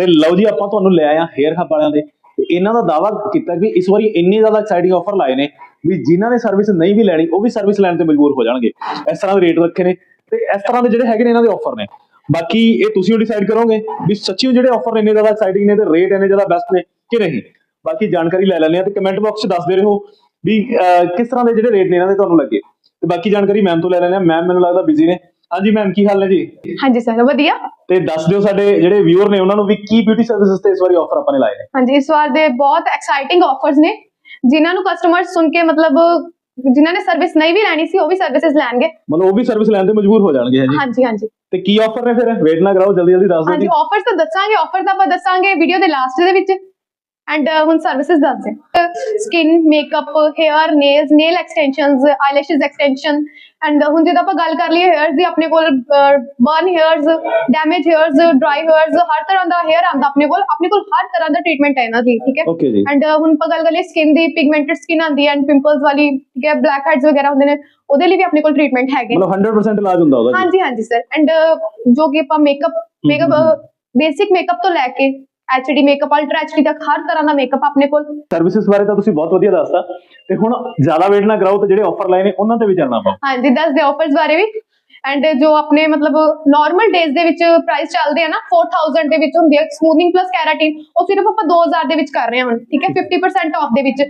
ਤੇ ਲਓ ਜੀ ਆਪਾਂ ਤੁਹਾਨੂੰ ਲੈ ਆਏ ਆ ਹੇਅਰ ਹੱਬ ਵਾਲਿਆਂ ਦੇ। ਤੇ ਇਹਨਾਂ ਦਾ ਦਾਵਾ ਕੀਤਾ ਕਿ ਇਸ ਵਾਰੀ ਇੰਨੇ ਜ਼ਿਆਦਾ ਐਕਸਾਈਟਿੰਗ ਆਫਰ ਲਾਏ ਨੇ ਵੀ ਜਿਨ੍ਹਾਂ ਨੇ ਸਰਵਿਸ ਨਹੀਂ ਵੀ ਲੈਣੀ ਉਹ ਵੀ ਸਰਵਿਸ ਲੈਣ ਤੇ ਮਜਬੂਰ ਹੋ ਜਾਣਗੇ। ਇਸ ਤਰ੍ਹਾਂ ਦੇ ਰੇਟ ਰੱਖੇ ਨੇ ਤੇ ਇਸ ਤਰ੍ਹਾਂ ਦੇ ਜਿਹੜੇ ਹੈਗੇ ਨੇ ਇਹਨਾਂ ਦੇ ਆਫਰ ਨੇ। ਬਾਕੀ ਇਹ ਤੁਸੀਂ ਡਿਸਾਈਡ ਕਰੋਗੇ ਵੀ ਸੱਚੀ ਜਿਹੜੇ ਆਫਰ ਇੰਨੇ ਜ਼ਿਆਦਾ ਐਕਸਾਈਟਿੰਗ ਨੇ ਤੇ ਰੇਟ ਇੰਨੇ ਜ਼ਿਆਦਾ ਬੈਸਟ ਨੇ ਕਿ ਨਹੀਂ? ਬਾਕੀ ਜਾਣਕਾਰੀ ਲੈ ਲੈਂਦੇ ਆ ਤੇ ਕਮੈਂਟ ਬਾਕਸ 'ਚ ਦੱਸਦੇ ਰਹੋ ਵੀ ਅਹ, ਕਿਸ ਤਰ੍ਹਾਂ ਦੇ ਜਿਹੜੇ ਰੇਟ ਨੇ ਇਹਨਾਂ ਦੇ ਤੁਹਾਨੂੰ ਲੱਗੇ। ਤੇ ਬਾਕੀ ਜਾਣਕਾਰੀ ਮੈਮ ਤੋਂ ਲੈ ਲੈਂਦੇ ਆ ਮੈਮ ਮੈਨੂੰ ਲੱਗਦਾ ਬਿਜ਼ੀ ਨੇ। ਹਾਂਜੀ ਮੈਮ ਕੀ ਹਾਲ ਨੇ ਜੀ? ਹਾਂਜੀ ਸਰ ਵਧੀਆ। ਤੇ ਦੱਸ ਦਿਓ ਸਾਡੇ ਜਿਹੜੇ ਵਿਊਅਰ ਨੇ ਉਹਨਾਂ ਨੂੰ ਵੀ ਕੀ ਬਿਊਟੀ ਸਰਵਿਸਿਜ਼ ਤੇ ਇਸ ਵਾਰੀ ਆਫਰ ਆਪਾਂ ਨੇ ਲਾਏ ਨੇ? ਹਾਂਜੀ ਇਸ ਵਾਰ ਦੇ ਬਹੁਤ ਐਕਸਾਈਟਿੰਗ ਆਫਰਸ ਨੇ ਜਿਨ੍ਹਾਂ ਨੂੰ ਕਸਟਮਰ ਸੁਣ ਕੇ ਮਤਲਬ ਜਿਨ੍ਹਾਂ ਨੇ ਸਰਵਿਸ ਨਹੀਂ ਵੀ ਲੈਣੀ ਸੀ ਉਹ ਵੀ ਸਰਵਿਸਿਜ਼ ਲੈਣਗੇ। ਮਤਲਬ ਉਹ ਵੀ ਸਰਵਿਸ ਲੈਣ ਤੇ ਮਜਬੂਰ ਹੋ ਜਾਣਗੇ ਹੈ ਜੀ? ਹਾਂਜੀ ਹਾਂਜੀ। ਤੇ ਕੀ ਆਫਰ ਨੇ ਫਿਰ? ਵੇਟ ਨਾ ਕਰਾਓ ਜਲਦੀ ਜਲਦੀ ਦੱਸ ਦਿਓ ਹਾਂਜੀ ਆਫਰਸ ਤਾਂ ਦੱਸਾਂਗੇ ਆਫਰ ਤਾਂ ਆਪਾਂ ਦੱਸਾਂਗੇ ਵੀਡੀਓ ਦੇ ਲਾਸਟ ਦੇ ਵਿੱਚ। ਐਂਡ ਹੁਣ ਸਰਵਿਸਿਜ਼ ਦੱਸਦੇ skin makeup hair nails nail extensions eyelashes extension and ਹੁਣ ਜਦੋਂ ਆਪਾਂ ਗੱਲ ਕਰ ਲਈਏ ਹੇਅਰਸ ਦੀ ਆਪਣੇ ਕੋਲ burn hairs damage hairs dry hairs ਹਰ ਤਰ੍ਹਾਂ ਦਾ ਹੇਅਰ ਆਂਦਾ ਆਪਣੇ ਕੋਲ। ਆਪਣੇ ਕੋਲ ਹਰ ਤਰ੍ਹਾਂ ਦਾ ਟ੍ਰੀਟਮੈਂਟ ਹੈ ਇਹਨਾਂ ਦੀ ਠੀਕ ਹੈ? ਜੀ। ਐਂਡ ਹੁਣ ਆਪਾਂ ਗੱਲ ਕਰੀਏ ਸਕਿਨ ਦੀ ਪਿਗਮੈਂਟਡ ਸਕਿਨ ਆਂਦੀ ਹੈ ਐਂਡ ਪਿੰਪਲਸ ਵਾਲੀ ਠੀਕ ਹੈ? ਬਲੈਕ ਹੈਡਸ ਵਗੈਰਾ ਹੁੰਦੇ ਨੇ ਉਹਦੇ ਲਈ ਵੀ ਆਪਣੇ ਕੋਲ ਟ੍ਰੀਟਮੈਂਟ ਹੈਗੇ। ਮਤਲਬ 100% ਇਲਾਜ ਹੁੰਦਾ ਉਹਦਾ ਜੀ। ਹਾਂਜੀ ਹਾਂਜੀ ਸਰ ਐਂਡ ਜੋ ਕਿ ਆਪਾਂ ਮੇਕਅਪ ਮੇਕਅਪ ਬੇਸਿਕ ਮੇਕਅਪ ਤੋਂ ਲੈ ਕੇ ਐਚਡੀ ਮੇਕਅਪ ਅਲਟਰਾ ਐਚਡੀ ਤੱਕ ਹਰ ਤਰ੍ਹਾਂ ਦਾ ਮੇਕਅਪ ਆਪਣੇ ਕੋਲ। ਸਰਵਿਸਿਜ਼ ਬਾਰੇ ਤਾਂ ਤੁਸੀਂ ਬਹੁਤ ਵਧੀਆ ਦੱਸਤਾ। ਤੇ ਹੁਣ ਜ਼ਿਆਦਾ ਵੇਟ ਨਾ ਕਰਾਓ ਤੇ ਜਿਹੜੇ ਆਫਰ ਲਾਏ ਨੇ ਉਹਨਾਂ ਤੇ ਵੀ ਚੱਲਣਾ ਆਪਾਂ। ਹਾਂਜੀ ਦੱਸ ਦੇ ਆਫਰਸ ਬਾਰੇ ਵੀ। ਐਂਡ ਜੋ ਆਪਣੇ ਮਤਲਬ ਨਾਰਮਲ ਡੇਜ਼ ਦੇ ਵਿੱਚ ਪ੍ਰਾਈਸ ਚੱਲਦੇ ਆ ਨਾ 4000 ਦੇ ਵਿੱਚ ਹੁੰਦੀ ਹੈ ਸਮੂਥਿੰਗ ਪਲੱਸ ਕੈਰਾਟਿਨ ਉਹ ਸਿਰਫ ਆਪਾਂ 2000 ਦੇ ਵਿੱਚ ਕਰ ਰਹੇ ਹਾਂ ਹੁਣ ਠੀਕ ਹੈ? 50% ਆਫ ਦੇ ਵਿੱਚ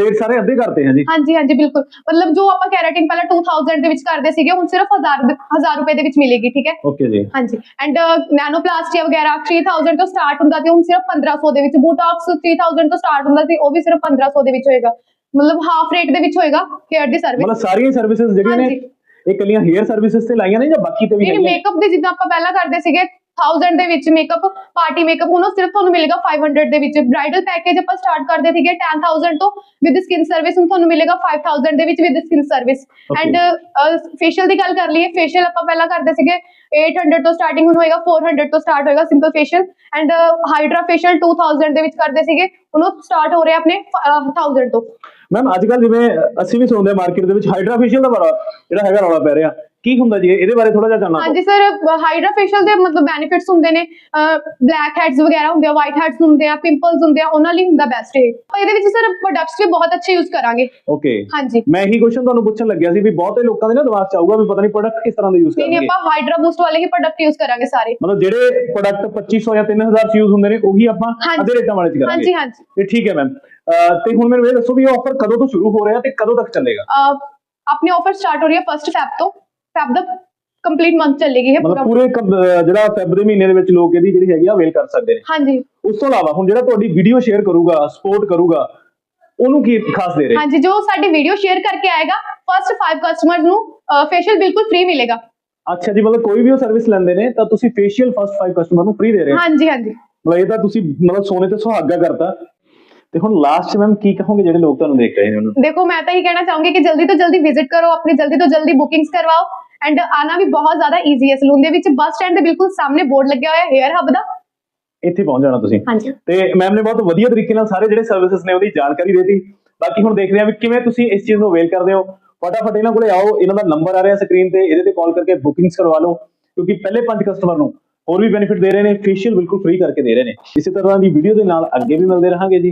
ਰੇਟ ਸਾਰੇ ਅੱਧੇ ਕਰਤੇ ਹਾਂ ਜੀ? ਹਾਂਜੀ ਹਾਂਜੀ ਬਿਲਕੁਲ। ਮਤਲਬ ਜੋ ਆਪਾਂ ਕੈਰਾਟਿਨ ਪਹਿਲਾਂ 2000 ਦੇ ਵਿੱਚ ਕਰਦੇ ਸੀਗੇ ਹੁਣ ਸਿਰਫ 1000 1000 ਰੁਪਏ ਦੇ ਵਿੱਚ ਮਿਲੇਗੀ ਠੀਕ ਹੈ? ਓਕੇ ਜੀ। ਹਾਂਜੀ। ਐਂਡ ਨੈਨੋਪਲਾਸਟੀ ਵਗੈਰਾ 3000 ਤੋਂ ਸਟਾਰਟ ਹੁੰਦਾ ਤੇ ਹੁਣ ਸਿਰਫ 1500 ਦੇ ਵਿੱਚ। ਬੋਟੌਕਸ 3000 ਤੋਂ ਸਟਾਰਟ ਹੁੰਦਾ ਸੀ ਉਹ ਵੀ ਸਿਰਫ 1500 ਦੇ ਵਿੱਚ ਹੋਏਗਾ। ਮਤਲਬ ਹਾਫ ਰੇਟ ਦੇ ਵਿੱਚ ਹੋਏਗਾ ਹੇਅਰ ਦੀ ਸਰਵਿਸ ਮਤਲਬ ਸਾਰੀਆਂ ਸਰਵਿਸਿਜ਼ ਜਿਹੜੀਆਂ ਨੇ। ਇਹ ਕੱਲੀਆਂ ਹੇਅਰ ਸਰਵਿਸਿਜ਼ ਤੇ ਲਾਈਆਂ ਨੇ ਜਾਂ ਬਾਕੀ ਤੇ ਵੀ ਨਹੀਂ ਮੇਕਅਪ ਦੇ ਜਿੱਦਾਂ ਆਪਾਂ ਪਹਿਲਾਂ ਕਰਦੇ ਸੀਗੇ 1000 ਦੇ ਵਿੱਚ ਮੇਕਅਪ ਪਾਰਟੀ ਮੇਕਅਪ ਹੁਣ ਉਹ ਸਿਰਫ ਤੁਹਾਨੂੰ ਮਿਲੇਗਾ 500 ਦੇ ਵਿੱਚ। ਬ੍ਰਾਈਡਲ ਪੈਕੇਜ ਆਪਾਂ ਸਟਾਰਟ ਕਰਦੇ ਸੀਗੇ 10000 ਤੋਂ ਵਿਦ ਸਕਿਨ ਸਰਵਿਸ ਹੁਣ ਤੁਹਾਨੂੰ ਮਿਲੇਗਾ 5000 ਦੇ ਵਿੱਚ with skin service. And facial ਦੀ ਗੱਲ ਕਰ ਲਈਏ ਫੇਸ਼ੀਅਲ ਆਪਾਂ ਪਹਿਲਾਂ ਕਰਦੇ ਸੀਗੇ 800 ਤੋਂ ਸਟਾਰਟਿੰਗ ਹੁਣ ਹੋਏਗਾ 400 ਤੋਂ ਸਟਾਰਟ ਹੋਏਗਾ simple facial and hydra facial 2000 ਦੇ ਵਿੱਚ ਕਰਦੇ ਸੀਗੇ ਹੁਣ ਉਹ ਸਟਾਰਟ ਹੋ ਰਿਹਾ ਆਪਣੇ 1000 ਤੋਂ। ਮੈਮ ਅੱਜ ਕੱਲ ਜਿਵੇਂ ਅਸੀਂ ਵੀ ਸੁਣਦੇ ਮਾਰਕੀਟ ਦੇ ਵਿੱਚ ਹਾਈਡਰਾ ਫੇਸ਼ੀਅਲ ਦਾ ਬੜਾ ਜਿਹੜਾ ਹੈਗਾ ਰੌਲਾ ਪੈ ਰਿਹਾ। ਕੀ ਹੁੰਦਾ ਜੀ? ਇਹ? ਇਹਦੇ ਬਾਰੇ ਥੋੜਾ ਜਿਹਾ ਜਾਣਨਾ ਹਾਂਜੀ ਸਰ ਹਾਈਡਰਾ ਫੇਸ਼ੀਅਲ ਦੇ ਮਤਲਬ ਬੈਨੀਫਿਟਸ ਹੁੰਦੇ ਨੇ ਬਲੈਕ ਹੈਡਸ ਵਗੈਰਾ ਹੁੰਦੇ ਆ ਵਾਈਟ ਹੈਡਸ ਹੁੰਦੇ ਆ ਪਿੰਪਲਸ ਹੁੰਦੇ ਆ ਉਹਨਾਂ ਲਈ ਹੁੰਦਾ ਬੈਸਟ ਇਹ। ਆਪਾਂ ਇਹਦੇ ਵਿੱਚ ਸਰ ਪ੍ਰੋਡਕਟਸ ਵੀ ਬਹੁਤ ਅੱਛੇ ਯੂਜ਼ ਕਰਾਂਗੇ। ਓਕੇ ਹਾਂਜੀ। ਮੈਂ ਇਹੀ ਕੁਐਸਚਨ ਤੁਹਾਨੂੰ ਪੁੱਛਣ ਲੱਗਿਆ ਸੀ ਵੀ ਬਹੁਤੇ ਲੋਕਾਂ ਦੇ ਨਾ ਦਿਮਾਗ ਚ ਆਊਗਾ ਵੀ ਪਤਾ ਨਹੀਂ ਪ੍ਰੋਡਕਟ ਕਿਸ ਤਰ੍ਹਾਂ ਦੇ ਯੂਜ਼ ਨਹੀਂ ਨਹੀਂ ਕਰਨਗੇ। ਆਪਾਂ ਹਾਈਡਰਾ ਬੂਸਟ ਵਾਲੇ ਹੀ ਪ੍ਰੋਡਕਟ ਯੂਜ਼ ਕਰਾਂਗੇ ਸਾਰੇ। ਮਤਲਬ ਜਿਹੜੇ ਪ੍ਰੋਡਕਟ 2500 ਜਾਂ 3000 ਚ ਯੂਜ਼ ਹੁੰਦੇ ਨੇ ਉਹੀ ਆਪਾਂ ਹਾਂਜੀ। ਅੱਧੇ ਰੇਟਾਂ ਵਾਲੇ ਚ ਕਰਾਂਗੇ। ਹਾਂਜੀ ਹਾਂਜੀ। ਤੇ ਠੀਕ ਹੈ ਮੈਮ ਤੇ ਹੁਣ ਮੈਨੂੰ ਇਹ ਦੱਸੋ ਵੀ ਇਹ ਆਫਰ ਕਦੋਂ ਤੋਂ ਸ਼ੁਰੂ ਹੋ ਰਿਹਾ ਤੇ ਕਦੋਂ ਤੱਕ ਚੱਲੇਗਾ? ਅਹ, ਆਪਣੀ ਆਫਰ ਸਟਾਰਟ ਹੋ ਰਹੀ ਹੈ ਫਰਸਟ ਫੈਬ ਤੋਂ। ਫੈਬ ਦਾ ਕੰਪਲੀਟ ਮੰਥ ਚੱਲੇਗੀ ਇਹ ਪੂਰਾ ਮਤਲਬ ਪੂਰੇ ਕ- ਜਿਹੜਾ ਫੈਬ ਦੇ ਮਹੀਨੇ ਦੇ ਵਿੱਚ ਲੋਕ ਇਹਦੀ ਜਿਹੜੀ ਹੈਗੀ ਆ ਵੇਲ ਕਰ ਸਕਦੇ ਨੇ। ਹਾਂਜੀ। ਉਸ ਤੋਂ ਇਲਾਵਾ ਹੁਣ ਜਿਹੜਾ ਤੁਹਾਡੀ ਵੀਡੀਓ ਸ਼ੇਅਰ ਕਰੂਗਾ ਸਪੋਰਟ ਕਰੂਗਾ ਉਹਨੂੰ ਕੀ ਖਾਸ ਦੇ ਰਹੇ? ਹਾਂਜੀ ਜੋ ਸਾਡੀ ਵੀਡੀਓ ਸ਼ੇਅਰ ਕਰਕੇ ਆਏਗਾ ਫਰਸਟ 5 ਕਸਟਮਰਸ ਨੂੰ ਫੇਸ਼ੀਅਲ ਬਿਲਕੁਲ ਫ੍ਰੀ ਮਿਲੇਗਾ। ਅੱਛਾ ਜੀ ਮਤਲਬ ਕੋਈ ਵੀ ਉਹ ਸਰਵਿਸ ਲੈਂਦੇ ਨੇ ਤਾਂ ਤੁਸੀਂ ਫੇਸ਼ੀਅਲ ਫਸਟ 5 ਕਸਟਮਰ ਨੂੰ ਫ੍ਰੀ ਦੇ ਰਹੇ ਹੋ? ਹਾਂਜੀ ਹਾਂਜੀ। ਮਤਲਬ ਇਹ ਤਾਂ ਤੁਸੀਂ ਮਤਲਬ ਸੋਨੇ ਤੇ ਸੁਹਾਗਾ ਕਰਤਾ। ਤੇ ਹੁਣ ਲਾਸਟ ਮੈਮ ਕੀ ਕਹੋਗੇ ਜਿਹੜੇ ਲੋਕ ਤੁਹਾਨੂੰ ਦੇਖ ਰਹੇ ਨੇ ਉਹਨਾਂ? ਦੇਖੋ ਮੈਂ ਤਾਂ ਇਹ ਕਹਿਣਾ ਚਾਹੂੰਗੀ ਕਿ ਜਲਦੀ ਤੋਂ ਜਲਦੀ ਵਿਜ਼ਿਟ ਕਰੋ ਆਪਣੀ ਜਲਦੀ ਤੋਂ ਜਲਦੀ ਬੁਕਿੰਗਸ ਕਰਵਾਓ ਐਂਡ ਆਣਾ ਵੀ ਬਹੁਤ ਜ਼ਿਆਦਾ ਈਜ਼ੀ ਹੈ ਸਲੂਨ ਦੇ ਵਿੱਚ। ਬੱਸ ਸਟੈਂਡ ਦੇ ਬਿਲਕੁਲ ਸਾਹਮਣੇ ਬੋਰਡ ਲੱਗਿਆ ਹੋਇਆ ਹੈ ਹੇਅਰ ਹਬ ਦਾ। ਇੱਥੇ ਪਹੁੰਚ ਜਾਣਾ ਤੁਸੀਂ। ਹਾਂਜੀ। ਤੇ ਮੈਮ ਨੇ ਬਹੁਤ ਵਧੀਆ ਤਰੀਕੇ ਨਾਲ ਸਾਰੇ ਜਿਹੜੇ ਸਰਵਿਸਿਜ਼ ਨੇ ਉਹਦੀ ਜਾਣਕਾਰੀ ਦਿੱਤੀ। ਬਾਕੀ ਹੁਣ ਦੇਖਦੇ ਹਾਂ ਵੀ ਕਿਵੇਂ ਤੁਸੀਂ ਇਸ ਚੀਜ਼ ਨੂੰ ਅਵੇਲ ਕਰਦੇ ਹੋ। ਫਟਾਫਟ ਇਹਨਾਂ ਕੋਲੇ ਆਓ ਇਹਨਾਂ ਦਾ ਨੰਬਰ ਆ ਰਿਹਾ ਸਕਰੀਨ ਤੇ ਇਹਦੇ ਤੇ ਕਾਲ ਕਰਕੇ ਬੁਕਿੰਗਸ ਕਰਵਾ ਲਓ ਕਿਉਂਕਿ ਪਹਿਲੇ ਪੰਜ ਕਸਟਮਰ ਨੂੰ ਹੋਰ ਵੀ ਬੈਨੀਫਿਟ ਦੇ ਰਹੇ ਨੇ ਫੇਸ਼ੀਅਲ ਬਿਲਕੁਲ ਫ੍ਰੀ ਕਰਕੇ ਦੇ ਰਹੇ ਨੇ। ਇਸੇ ਤਰ੍ਹਾਂ ਦੀ ਵੀਡੀਓ ਦੇ ਨਾਲ ਅੱਗੇ ਵੀ ਮਿਲਦੇ ਰਹਾਂਗੇ ਜੀ।